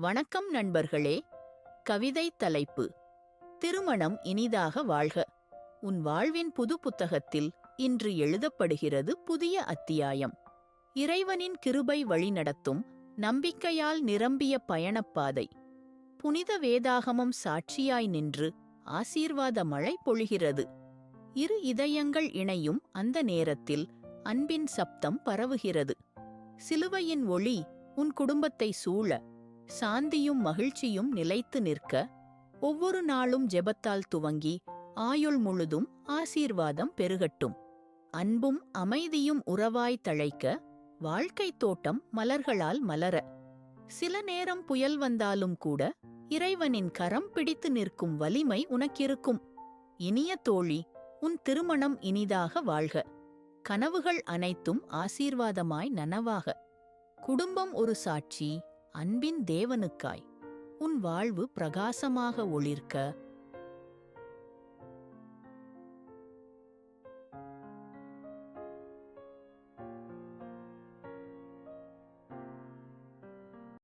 வணக்கம் நண்பர்களே. கவிதை தலைப்பு. திருமணம் இனிதாக வாழ்க. உன் வாழ்வின் புது புத்தகத்தில் இன்று எழுதப்படுகிறது புதிய அத்தியாயம். இறைவனின் கிருபை வழிநடத்தும் நம்பிக்கையால் நிரம்பிய பயணப்பாதை. புனித வேதாகமம் சாட்சியாய் நின்று ஆசீர்வாத மழை பொழிகிறது. இரு இதயங்கள் இணையும் அந்த நேரத்தில் அன்பின் சப்தம் பரவுகிறது. சிலுவையின் ஒளி உன் குடும்பத்தை சூழ சாந்தியும் மகிழ்ச்சியும் நிலைத்து நிற்க ஒவ்வொரு நாளும் ஜெபத்தால் துவங்கி ஆயுள் முழுதும் ஆசீர்வாதம் பெருகட்டும். அன்பும் அமைதியும் உறவாய் தழைக்க வாழ்க்கைத் தோட்டம் மலர்களால் மலர. சில நேரம் புயல் வந்தாலும் கூட இறைவனின் கரம் பிடித்து நிற்கும் வலிமை உனக்கிருக்கும். இனிய தோழி உன் திருமணம் இனிதாக வாழ்க. கனவுகள் அனைத்தும் ஆசீர்வாதமாய் நனவாக. குடும்பம் ஒரு சாட்சி அன்பின் தேவனுக்காய். உன் வாழ்வு பிரகாசமாக ஒளிர்க்க